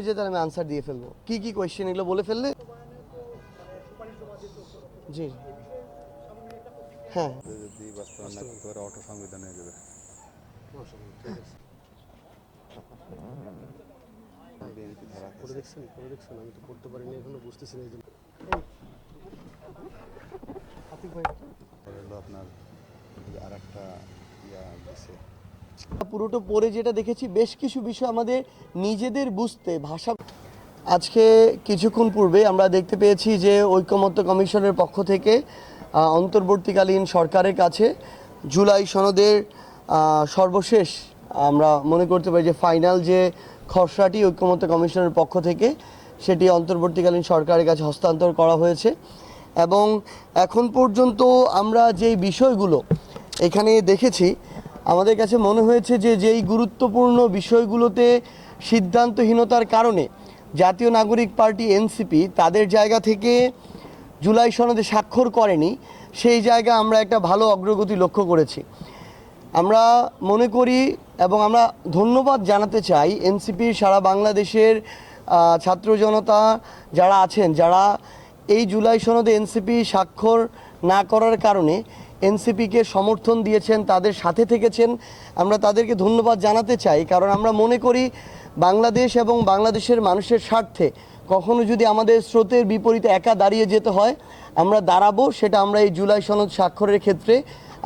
অনুযায়ী তাহলে আমি আনসার দিয়ে ফেলব। কি কি কোয়েশ্চেন এগুলো বলে ফেললে? জি। হ্যাঁ অটো সংবিধান হয়ে। যাবে করে দেখছেন করে দেখছেন আমি তো করতে পারিনি এখনও বুঝতেছি না এই জন্য আপনার আর একটা ইয়া দিছে। পুরোটা পড়ে যেটা দেখেছি, বেশ কিছু বিষয় আমাদের নিজেদের বুঝতে, ভাষা আজকে কিছুক্ষণ পূর্বে আমরা দেখতে পেয়েছি যে ঐকমত্য কমিশনের পক্ষ থেকে অন্তর্বর্তীকালীন সরকারের কাছে জুলাই সনদের সর্বশেষ আমরা মনে করতে পারি যে ফাইনাল যে খসড়াটি ঐকমত্য কমিশনের পক্ষ থেকে, সেটি অন্তর্বর্তীকালীন সরকারের কাছে হস্তান্তর করা হয়েছে। এবং এখন পর্যন্ত আমরা যেই বিষয়গুলো এখানে দেখেছি আমাদের কাছে মনে হয়েছে যে যেই গুরুত্বপূর্ণ বিষয়গুলোতে সিদ্ধান্তহীনতার কারণে জাতীয় নাগরিক পার্টি এনসিপি তাদের জায়গা থেকে জুলাই সনদে স্বাক্ষর করেনি, সেই জায়গা আমরা একটা ভালো অগ্রগতি লক্ষ্য করেছি। আমরা মনে করি এবং আমরা ধন্যবাদ জানাতে চাই এনসিপির সারা বাংলাদেশের ছাত্র জনতা যারা আছেন, যারা এই জুলাই সনদে এনসিপি স্বাক্ষর না করার কারণে এনসিপিকে সমর্থন দিয়েছেন, তাদের সাথে থেকেছেন। আমরা তাদেরকে ধন্যবাদ জানাতে চাই, কারণ আমরা মনে করি বাংলাদেশ এবং বাংলাদেশের মানুষের স্বার্থে কখনো যদি আমাদের স্রোতের বিপরীতে একা দাঁড়িয়ে যেতে হয়, আমরা দাঁড়াবো, সেটা আমরা এই জুলাই সনদ স্বাক্ষরের ক্ষেত্রে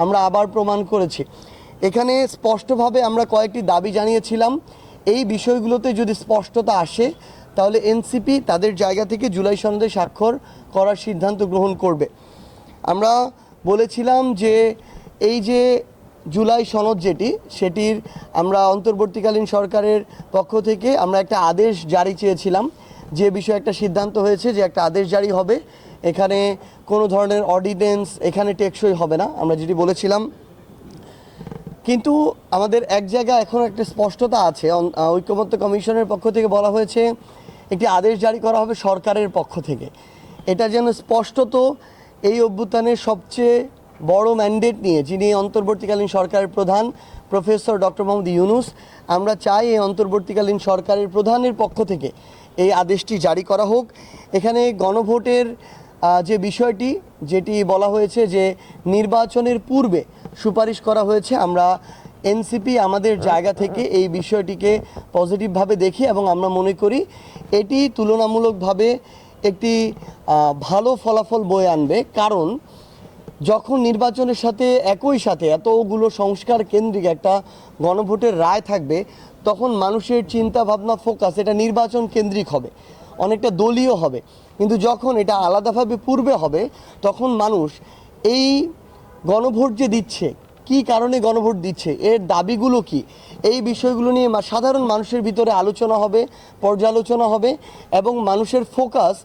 আমরা আবার প্রমাণ করেছি। এখানে স্পষ্টভাবে আমরা কয়েকটি দাবি জানিয়েছিলাম। এই বিষয়গুলোতে যদি স্পষ্টতা আসে, তাহলে এনসিপি তাদের জায়গা থেকে জুলাই সনদে স্বাক্ষর করার সিদ্ধান্ত গ্রহণ করবে। আমরা বলেছিলাম যে এই যে জুলাই সনদ যেটি, সেটির আমরা অন্তর্বর্তীকালীন সরকারের পক্ষ থেকে আমরা একটা আদেশ জারি চেয়েছিলাম। যে বিষয়ে একটা সিদ্ধান্ত হয়েছে যে একটা আদেশ জারি হবে। এখানে কোনো ধরনের অর্ডিন্যান্স এখানে টেকসই হবে না, আমরা যেটি বলেছিলাম। কিন্তু আমাদের এক জায়গায় এখন একটা স্পষ্টতা আছে। ঐক্যমত্য কমিশনের পক্ষ থেকে বলা হয়েছে, একটি আদেশ জারি করা হবে সরকারের পক্ষ থেকে। এটা যেন স্পষ্টত এই অভ্যুত্থানের সবচেয়ে বড় ম্যান্ডেট নিয়ে, যিনি অন্তর্বর্তীকালীন সরকারের প্রধান, প্রফেসর ডক্টর মোহাম্মদ ইউনুস, আমরা চাই এই অন্তর্বর্তীকালীন সরকারের প্রধানের পক্ষ থেকে এই আদেশটি জারি করা হোক। এখানে গণভোটের যে বিষয়টি, যেটি বলা হয়েছে যে নির্বাচনের পূর্বে সুপারিশ করা হয়েছে, আমরা এনসিপি আমাদের জায়গা থেকে এই বিষয়টিকে পজিটিভভাবে দেখি এবং আমরা মনে করি এটি তুলনামূলকভাবে একটি ভালো ফলাফল বয়ে আনবে। কারণ, যখন নির্বাচনের সাথে একই সাথে এতগুলো সংস্কার কেন্দ্রিক একটা গণভোটের রায় থাকবে, তখন মানুষের চিন্তা ভাবনা ফোকাস এটা নির্বাচন কেন্দ্রিক হবে, অনেকটা দলীয় হবে। কিন্তু যখন এটা আলাদাভাবে পূর্বে হবে, তখন মানুষ এই গণভোট যে দিচ্ছে কি কারণে গণভোট দিচ্ছে? এর দাবিগুলো কি? এই বিষয়গুলো নিয়ে সাধারণ মানুষের ভিতরে আলোচনা হবে, পর্যালোচনা হবে এবং মানুষের ফোকাস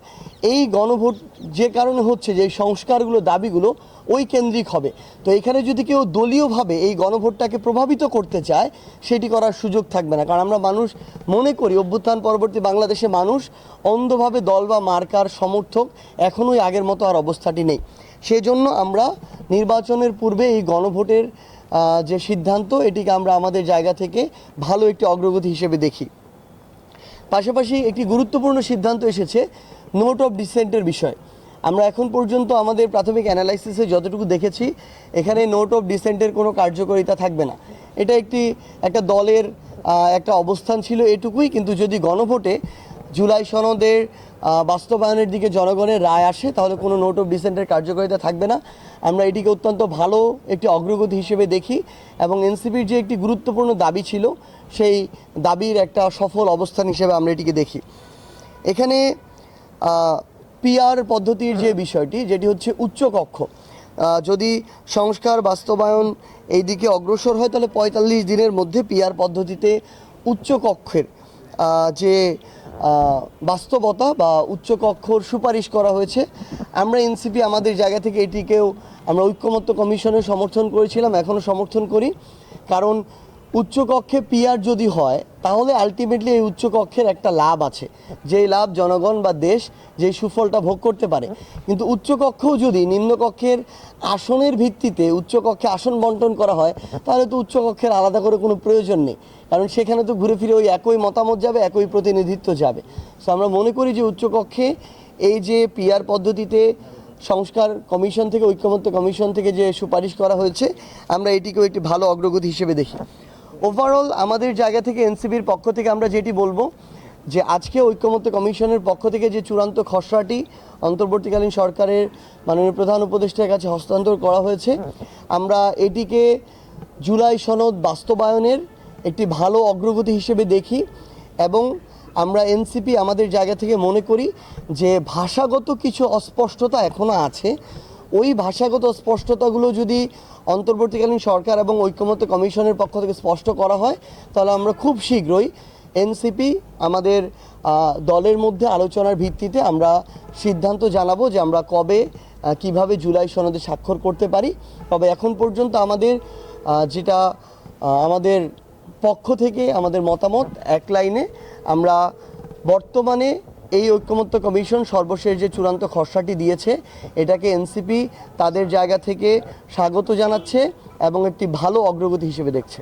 এই গণভোট যে কারণে হচ্ছে যে সংস্কারগুলো, দাবিগুলো ওই কেন্দ্রিক হবে। তো এখানে যদি কেউ দলীয়ভাবে এই গণভোটটাকে প্রভাবিত করতে চায়, সেটি করার সুযোগ থাকবে না। কারণ আমরা মানুষ মনে করি, অভ্যুত্থান পরবর্তী বাংলাদেশে মানুষ অন্ধভাবে দল বা মার্কার সমর্থক, এখনোই আগের মতো আর অবস্থাটি নেই। সেজন্য আমরা নির্বাচনের পূর্বে এই গণভোটের যে সিদ্ধান্ত, এটিকে আমরা আমাদের জায়গা থেকে ভালো একটি অগ্রগতি হিসেবে দেখি। পাশাপাশি একটি গুরুত্বপূর্ণ সিদ্ধান্ত এসেছে নোট অফ ডিসেন্টের বিষয়। আমরা এখন পর্যন্ত আমাদের প্রাথমিক অ্যানালাইসিসে যতটুকু দেখেছি, এখানে নোট অফ ডিসেন্টের কোনো কার্যকারিতা থাকবে না। এটা একটি, একটা দলের একটা অবস্থান ছিল এটুকুই, কিন্তু যদি গণভোটে জুলাই সনদের বাস্তবায়নের দিকে জনগণের রায় আসে, তাহলে কোনো নোট অফ ডিসেন্টের কার্যকারিতা থাকবে না। আমরা এটিকে অত্যন্ত ভালো একটি অগ্রগতি হিসেবে দেখি এবং এনসিপির যে একটি গুরুত্বপূর্ণ দাবি ছিল, সেই দাবির একটা সফল অবস্থান হিসেবে আমরা এটিকে দেখি। এখানে পিআর পদ্ধতির যে বিষয়টি, যেটি হচ্ছে উচ্চকক্ষ যদি সংস্কার, বাস্তবায়ন এই দিকে অগ্রসর হয়, তাহলে পঁয়তাল্লিশ দিনের মধ্যে পিআর পদ্ধতিতে উচ্চকক্ষের যে বাস্তবতা বা উচ্চকক্ষর সুপারিশ করা হয়েছে। আমরা এনসিপি আমাদের জায়গা থেকে এটিকেও আমরা ঐক্যমত্য কমিশনের সমর্থন করেছিলাম এখনও সমর্থন করি। কারণ উচ্চকক্ষে পিআর যদি হয়, তাহলে আলটিমেটলি এই উচ্চকক্ষের একটা লাভ আছে। যেই লাভ জনগণ বা দেশ যেই সুফলটা ভোগ করতে পারে। কিন্তু উচ্চকক্ষেও যদি নিম্নকক্ষের আসনের ভিত্তিতে উচ্চকক্ষে আসন বন্টন করা হয়, তাহলে তো উচ্চকক্ষের আলাদা করে কোনো প্রয়োজন নেই। কারণ সেখানে তো ঘুরে ফিরে ওই একই মতামত যাবে, একই প্রতিনিধিত্ব যাবে। সো আমরা মনে করি যে উচ্চকক্ষে এই যে পিআর পদ্ধতিতে সংস্কার কমিশন থেকে, ঐক্যমত্য কমিশন থেকে যে সুপারিশ করা হয়েছে, আমরা এটিকেও একটি ভালো অগ্রগতি হিসেবে দেখি। ওভারঅল আমাদের জায়গা থেকে এনসিবির পক্ষ থেকে আমরা যেটি বলব, যে আজকে ঐক্যমত্য কমিশনের পক্ষ থেকে যে চূড়ান্ত খসড়াটি অন্তর্বর্তীকালীন সরকারের মাননীয় প্রধান উপদেষ্টার কাছে হস্তান্তর করা হয়েছে, আমরা এটিকে জুলাই সনদ বাস্তবায়নের একটি ভালো অগ্রগতি হিসেবে দেখি এবং আমরা এনসিপি আমাদের জায়গা থেকে মনে করি যে ভাষাগত কিছু অস্পষ্টতা এখনও আছে। ওই ভাষাগত স্পষ্টতাগুলো যদি অন্তর্বর্তীকালীন সরকার এবং ঐক্যমত্য কমিশনের পক্ষ থেকে স্পষ্ট করা হয়, তাহলে আমরা খুব শীঘ্রই এনসিপি আমাদের দলের মধ্যে আলোচনার ভিত্তিতে আমরা সিদ্ধান্ত জানাব যে আমরা কবে কীভাবে জুলাই সনদে স্বাক্ষর করতে পারি। তবে এখন পর্যন্ত আমাদের যেটা আমাদের পক্ষ থেকে আমাদের মতামত, এক লাইনে আমরা বর্তমানে এই ঐক্যমত্য কমিশন সর্বশেষ যে চূড়ান্ত খসড়াটি দিয়েছে, এটাকে এনসিপি তাদের জায়গা থেকে স্বাগত জানাচ্ছে এবং একটি ভালো অগ্রগতি হিসেবে দেখছে।